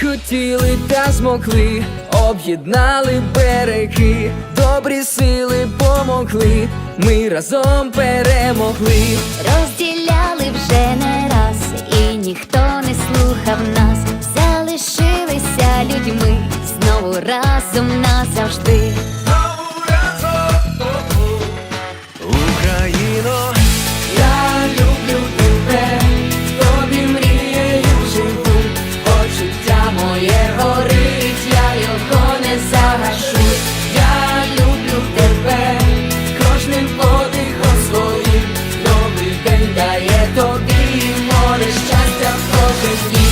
хотіли та змогли, об'єднали береги, добрі сили помогли, ми разом перемогли. Розділяли вже не раз, і ніхто не слухав нас, залишилися людьми, знову разом назавжди. Just